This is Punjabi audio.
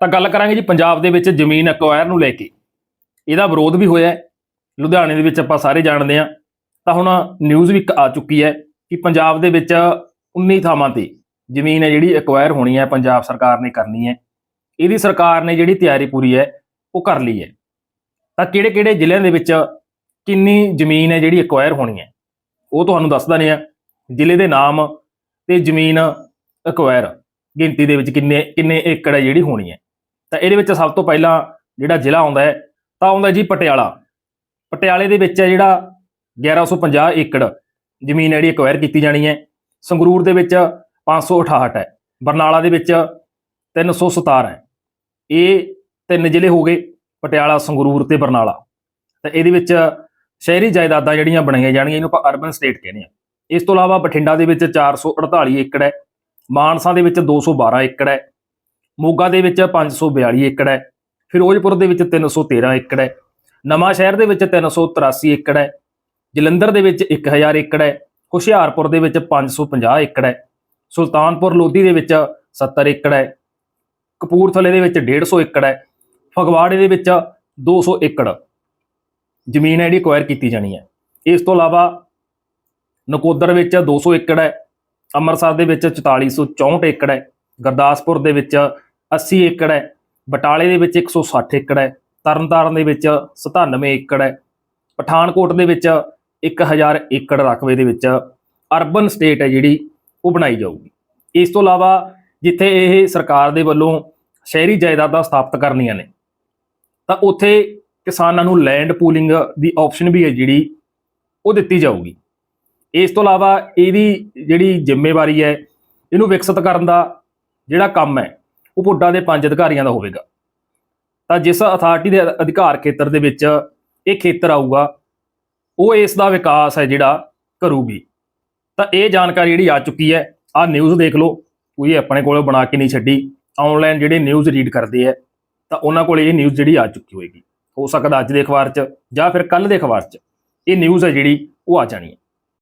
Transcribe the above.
ਤਾਂ ਗੱਲ ਕਰਾਂਗੇ ਜੀ ਪੰਜਾਬ ਦੇ ਵਿੱਚ ਜ਼ਮੀਨ ਐਕਵਾਇਰ ਨੂੰ ਲੈ ਕੇ। ਇਹਦਾ ਵਿਰੋਧ ਵੀ ਹੋਇਆ ਲੁਧਿਆਣੇ ਦੇ ਵਿੱਚ ਆਪਾਂ ਸਾਰੇ ਜਾਣਦੇ ਹਾਂ। ਤਾਂ ਹੁਣ ਨਿਊਜ਼ ਵੀ ਆ ਚੁੱਕੀ ਹੈ ਕਿ ਪੰਜਾਬ ਦੇ ਵਿੱਚ 19 ਥਾਵਾਂ ਤੇ ਜ਼ਮੀਨ ਹੈ ਜਿਹੜੀ ਐਕਵਾਇਰ ਹੋਣੀ ਹੈ, ਪੰਜਾਬ ਸਰਕਾਰ ਨੇ ਕਰਨੀ ਹੈ। ਇਹਦੀ ਸਰਕਾਰ ਨੇ ਜਿਹੜੀ ਤਿਆਰੀ ਪੂਰੀ ਹੈ, ਉਹ ਕਰ ਲਈ ਹੈ। ਤਾਂ ਕਿਹੜੇ-ਕਿਹੜੇ ਜ਼ਿਲ੍ਹਿਆਂ ਦੇ ਵਿੱਚ ਕਿੰਨੀ ਜ਼ਮੀਨ ਹੈ ਜਿਹੜੀ ਐਕਵਾਇਰ ਹੋਣੀ ਹੈ, ਉਹ ਤੁਹਾਨੂੰ ਦੱਸ ਨੇ ਆ ਜ਼ਿਲ੍ਹੇ ਦੇ ਨਾਮ ਤੇ ਜ਼ਮੀਨ ਐਕਵਾਇਰ ਗਿਣਤੀ ਦੇ ਵਿੱਚ ਕਿੰਨੇ ਕਿੰਨੇ ਏਕੜ ਹੈ ਜਿਹੜੀ ਹੋਣੀ ਹੈ। ਤਾਂ ਇਹਦੇ ਵਿੱਚ ਸਭ ਤੋਂ ਪਹਿਲਾਂ ਜਿਹੜਾ ਜ਼ਿਲ੍ਹਾ ਆਉਂਦਾ ਹੈ, ਤਾਂ ਆਉਂਦਾ ਜੀ ਪਟਿਆਲਾ। ਪਟਿਆਲੇ ਦੇ ਵਿੱਚ ਹੈ ਜਿਹੜਾ 1150 ਏਕੜ ਜ਼ਮੀਨ ਜਿਹੜੀ ਐਕਵਾਇਰ ਕੀਤੀ ਜਾਣੀ ਹੈ। ਸੰਗਰੂਰ ਦੇ ਵਿੱਚ 568 ਹੈ, ਬਰਨਾਲਾ ਦੇ ਵਿੱਚ 317 ਹੈ। ਇਹ ਤਿੰਨ ਜ਼ਿਲ੍ਹੇ ਹੋ ਗਏ, ਪਟਿਆਲਾ, ਸੰਗਰੂਰ ਤੇ ਬਰਨਾਲਾ। ਤਾਂ ਇਹਦੇ ਵਿੱਚ ਸ਼ਹਿਰੀ ਜਾਇਦਾਦਾਂ ਜਿਹੜੀਆਂ ਬਣਾਈਆਂ ਜਾਣਗੀਆਂ, ਇਹਨੂੰ ਆਪਾਂ ਅਰਬਨ ਸਟੇਟ ਕਹਿੰਦੇ ਆ ਇਸ ਤੋਂ ਇਲਾਵਾ ਬਠਿੰਡਾ ਦੇ ਵਿੱਚ 448 ਏਕੜ ਹੈ, ਮਾਨਸਾ ਦੇ ਵਿੱਚ 212 ਏਕੜ ਹੈ ਮੋਗਾ ਦੇ ਵਿੱਚ 542 ਏਕੜ ਹੈ ਫਿਰੋਜ਼ਪੁਰ ਦੇ ਵਿੱਚ 313 ਏਕੜ ਹੈ ਨਵਾਂ ਸ਼ਹਿਰ ਦੇ ਵਿੱਚ 383 ਏਕੜ ਹੈ ਜਲੰਧਰ ਦੇ ਵਿੱਚ 1000 ਏਕੜ ਹੈ ਹੁਸ਼ਿਆਰਪੁਰ ਦੇ ਵਿੱਚ 550 ਏਕੜ ਹੈ ਸੁਲਤਾਨਪੁਰ ਲੋਧੀ ਦੇ ਵਿੱਚ 70 ਏਕੜ ਹੈ ਕਪੂਰਥਲੇ ਦੇ ਵਿੱਚ 150 ਏਕੜ ਹੈ ਫਗਵਾੜੇ ਦੇ ਵਿੱਚ 200 ਏਕੜ ਜ਼ਮੀਨ ਹੈ ਜਿਹੜੀ ਅਕਵਾਇਰ ਕੀਤੀ ਜਾਣੀ ਹੈ ਇਸ ਤੋਂ ਇਲਾਵਾ ਨਕੋਦਰ ਵਿੱਚ 200 ਏਕੜ ਹੈ ਅੰਮ੍ਰਿਤਸਰ ਦੇ ਵਿੱਚ 4464 ਏਕੜ ਹੈ ਗੁਰਦਾਸਪੁਰ ਦੇ ਵਿੱਚ 80 ਏਕੜ ਹੈ, ਬਟਾਲੇ ਦੇ ਵਿੱਚ 160 ਏਕੜ ਹੈ, ਤਰਨਤਾਰਨ ਦੇ ਵਿੱਚ 97 ਏਕੜ ਹੈ, ਪਠਾਨਕੋਟ ਦੇ ਵਿੱਚ 1000 ਏਕੜ ਰਕਬੇ ਦੇ ਵਿੱਚ ਅਰਬਨ ਸਟੇਟ ਹੈ ਜਿਹੜੀ ਉਹ ਬਣਾਈ ਜਾਊਗੀ। ਇਸ ਤੋਂ ਇਲਾਵਾ ਜਿੱਥੇ ਇਹ ਸਰਕਾਰ ਦੇ ਵੱਲੋਂ ਸ਼ਹਿਰੀ ਜਾਇਦਾਦਾਂ ਸਥਾਪਿਤ ਕਰਨੀਆਂ ਨੇ, ਤਾਂ ਉੱਥੇ ਕਿਸਾਨਾਂ ਨੂੰ ਲੈਂਡ ਪੂਲਿੰਗ ਦੀ ਆਪਸ਼ਨ ਵੀ ਹੈ ਜਿਹੜੀ ਉਹ ਦਿੱਤੀ ਜਾਊਗੀ। ਇਸ ਤੋਂ ਇਲਾਵਾ ਇਹਦੀ ਜਿਹੜੀ ਜ਼ਿੰਮੇਵਾਰੀ ਹੈ, ਇਹਨੂੰ ਵਿਕਸਿਤ ਕਰਨ ਦਾ ਜਿਹੜਾ ਕੰਮ ਹੈ ਉਹ ਪੁੱਡਾ ਦੇ ਪੰਜ ਅਧਿਕਾਰੀਆਂ ਦਾ ਹੋਵੇਗਾ। ਤਾਂ ਜਿਸ ਅਥਾਰਟੀ ਦੇ ਅਧਿਕਾਰ ਖੇਤਰ ਦੇ ਵਿੱਚ ਇਹ ਖੇਤਰ ਆਊਗਾ, ਉਹ ਇਸ ਦਾ ਵਿਕਾਸ ਹੈ ਜਿਹੜਾ ਕਰੂਗੀ। ਤਾਂ ਇਹ ਜਾਣਕਾਰੀ ਜਿਹੜੀ ਆ ਚੁੱਕੀ ਹੈ, ਆਹ ਨਿਊਜ਼ ਦੇਖ ਲਓ। ਕੋਈ ਆਪਣੇ ਕੋਲ ਬਣਾ ਕੇ ਨਹੀਂ ਛੱਡੀ। ਆਨਲਾਈਨ ਜਿਹੜੇ ਨਿਊਜ਼ ਰੀਡ ਕਰਦੇ ਆ ਤਾਂ ਉਹਨਾਂ ਕੋਲ ਇਹ ਨਿਊਜ਼ ਜਿਹੜੀ ਆ ਚੁੱਕੀ ਹੋਏਗੀ। ਹੋ ਸਕਦਾ ਅੱਜ ਦੇ ਅਖਬਾਰ 'ਚ ਜਾਂ ਫਿਰ ਕੱਲ ਦੇ ਅਖਬਾਰ 'ਚ ਇਹ ਨਿਊਜ਼ ਹੈ ਜਿਹੜੀ ਉਹ ਆ ਜਾਣੀ ਹੈ।